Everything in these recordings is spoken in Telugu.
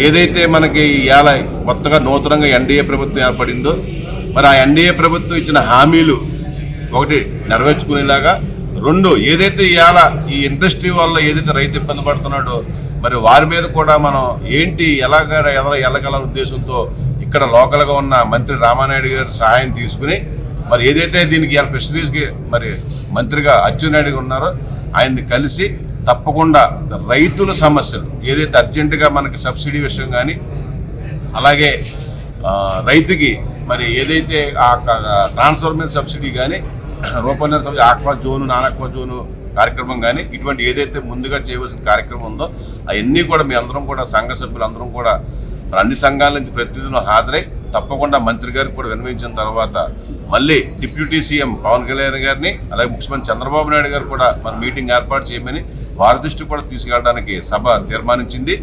ఏదైతే మనకి ఇవాళ కొత్తగా నూతనంగా ఎన్డీఏ ప్రభుత్వం ఏర్పడిందో మరి ఆ ఎన్డీఏ ప్రభుత్వం ఇచ్చిన హామీలు ఒకటి నెరవేర్చుకునేలాగా రెండు ఏదైతే ఇవాళ ఈ ఇండస్ట్రీ వల్ల ఏదైతే రైతు ఇబ్బంది పడుతున్నాడో మరి వారి మీద కూడా మనం ఏంటి ఎలాగ ఎలా ఎలాగల ఉద్దేశంతో ఇక్కడ లోకల్గా ఉన్న మంత్రి రామానాయుడు గారి సహాయం తీసుకుని మరి ఏదైతే దీనికి ఇవాళ ఫిషరీస్కి మరి మంత్రిగా అచ్చెన్నాయుడు ఉన్నారో ఆయన్ని కలిసి తప్పకుండా రైతుల సమస్యలు ఏదైతే అర్జెంటుగా మనకి సబ్సిడీ విషయం కానీ అలాగే రైతుకి మరి ఏదైతే ఆ ట్రాన్స్ఫర్ మీద సబ్సిడీ కానీ రూపొందిన subsidy aqua zone non aqua zone కార్యక్రమం కానీ ఇటువంటి ఏదైతే ముందుగా చేయవలసిన కార్యక్రమం ఉందో అవన్నీ కూడా మీ అందరం కూడా సంఘ సభ్యులు అందరం కూడా అన్ని సంఘాల నుంచి ప్రతినిధులు హాజరై తప్పకుండా మంత్రి గారికి కూడా విన్నవించిన తర్వాత మళ్ళీ డిప్యూటీ సీఎం పవన్ కళ్యాణ్ గారిని అలాగే ముఖ్యమంత్రి చంద్రబాబు నాయుడు గారు కూడా మన మీటింగ్ ఏర్పాటు చేయమని వారి దృష్టి కూడా తీసుకెళ్ళడానికి సభ తీర్మానించింది.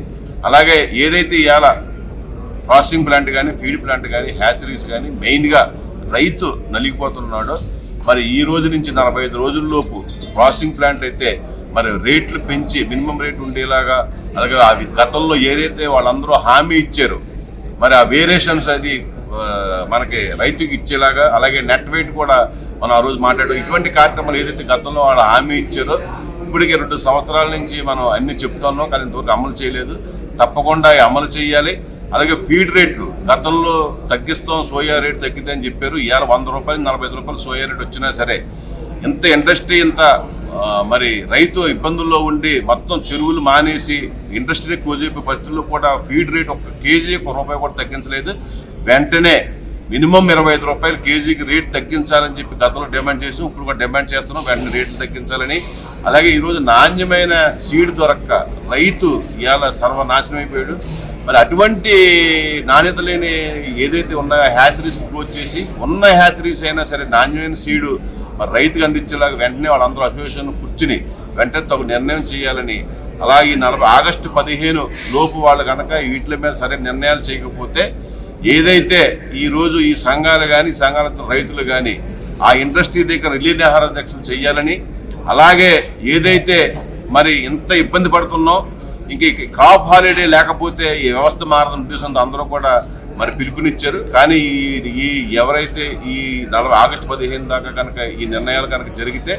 అలాగే ఏదైతే ఇవాళ ప్రాసెసింగ్ ప్లాంట్ కానీ ఫీడ్ ప్లాంట్ కానీ హ్యాచరీస్ కానీ మెయిన్గా రైతు నలిగిపోతున్నాడో మరి ఈ రోజు నుంచి నలభై ఐదు రోజుల్లోపు ప్రాసెసింగ్ ప్లాంట్ అయితే మరి రేట్లు పెంచి మినిమం రేట్ ఉండేలాగా అలాగే అవి గతంలో ఏదైతే వాళ్ళందరూ హామీ ఇచ్చారో మరి ఆ వేరియేషన్స్ అది మనకి రైతుకి ఇచ్చేలాగా అలాగే నెట్ వెయిట్ కూడా మనం ఆ రోజు మాట్లాడు. ఇటువంటి కార్యక్రమాలు ఏదైతే గతంలో వాళ్ళు హామీ ఇచ్చారో ఇప్పటికే రెండు సంవత్సరాల నుంచి మనం అన్ని చెప్తున్నాం కానీ ఇంతవరకు అమలు చేయలేదు. తప్పకుండా అమలు చేయాలి. అలాగే ఫీడ్ రేట్లు గతంలో తగ్గిస్తాం సోయా రేట్ తగ్గిద్దని చెప్పారు. ఇవాళ వంద రూపాయలు నలభై రూపాయలు సోయా రేట్ వచ్చినా సరే ఇంత ఇండస్ట్రీ ఇంత మరి రైతు ఇబ్బందుల్లో ఉండి మొత్తం చెరువులు మానేసి ఇండస్ట్రీ కోజైపు పరిస్థితుల్లో కూడా ఫీడ్ రేట్ ఒక కేజీ ఒక రూపాయి కూడా తగ్గించలేదు. వెంటనే మినిమం ఇరవై ఐదు రూపాయలు కేజీకి రేట్ తగ్గించాలని చెప్పి గతంలో డిమాండ్ చేసి. ఇప్పుడు కూడా డిమాండ్ చేస్తున్నాం. వెంటనే రేట్లు తగ్గించాలని. అలాగే ఈరోజు నాణ్యమైన సీడ్ దొరక్క రైతు ఇవాళ సర్వనాశనం అయిపోయాడు. మరి అటువంటి నాణ్యత లేని ఏదైతే ఉన్నాయో హ్యాచరీస్ క్లోజ్ చేసి ఉన్న హ్యాచరీస్ అయినా సరే నాణ్యమైన సీడు మరి రైతుకు అందించేలాగా వెంటనే వాళ్ళందరూ అసోసియేషన్ కూర్చుని వెంటనే తగు నిర్ణయం చేయాలని అలాగే ఈ నలభై ఆగస్టు పదిహేను లోపు వాళ్ళు కనుక వీటి మీద సరైన నిర్ణయాలు చేయకపోతే ఏదైతే ఈ రోజు ఈ సంఘాలు కానీ సంఘాలతో రైతులు కానీ ఆ ఇండస్ట్రీ దగ్గర రిలీ ఆహార అధ్యక్షులు చేయాలని అలాగే ఏదైతే మరి ఇంత ఇబ్బంది పడుతున్నో ఇంక క్రాప్ హాలిడే లేకపోతే ఈ వ్యవస్థ మారదని ఉద్దేశంతో అందరూ కూడా మరి పిలుపునిచ్చారు. కానీ ఈ ఈ ఎవరైతే ఈ నలభై ఆగస్టు పదిహేను దాకా కనుక ఈ నిర్ణయాలు కనుక జరిగితే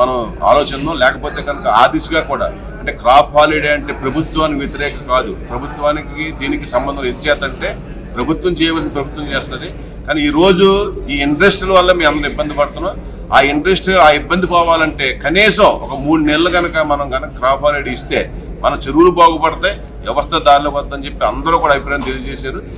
మనం ఆలోచన లేకపోతే కనుక ఆ దిశగా కూడా అంటే క్రాప్ హాలిడే అంటే ప్రభుత్వానికి వ్యతిరేక కాదు. ప్రభుత్వానికి దీనికి సంబంధం ఇచ్చేతంటే ప్రభుత్వం చేయవలసిన ప్రభుత్వం చేస్తుంది. కానీ ఈరోజు ఈ ఇండస్ట్రీల వల్ల మేము అందరూ ఇబ్బంది పడుతున్నాం. ఆ ఇండస్ట్రీ ఆ ఇబ్బంది పోవాలంటే కనీసం ఒక మూడు నెలలు కనుక మనం కనుక క్రాప్ హాలిడే ఇస్తే మన చెరువులు బాగుపడతాయి వ్యవస్థ దారిలో వద్దని చెప్పి అందరూ కూడా అభిప్రాయం తెలియజేశారు.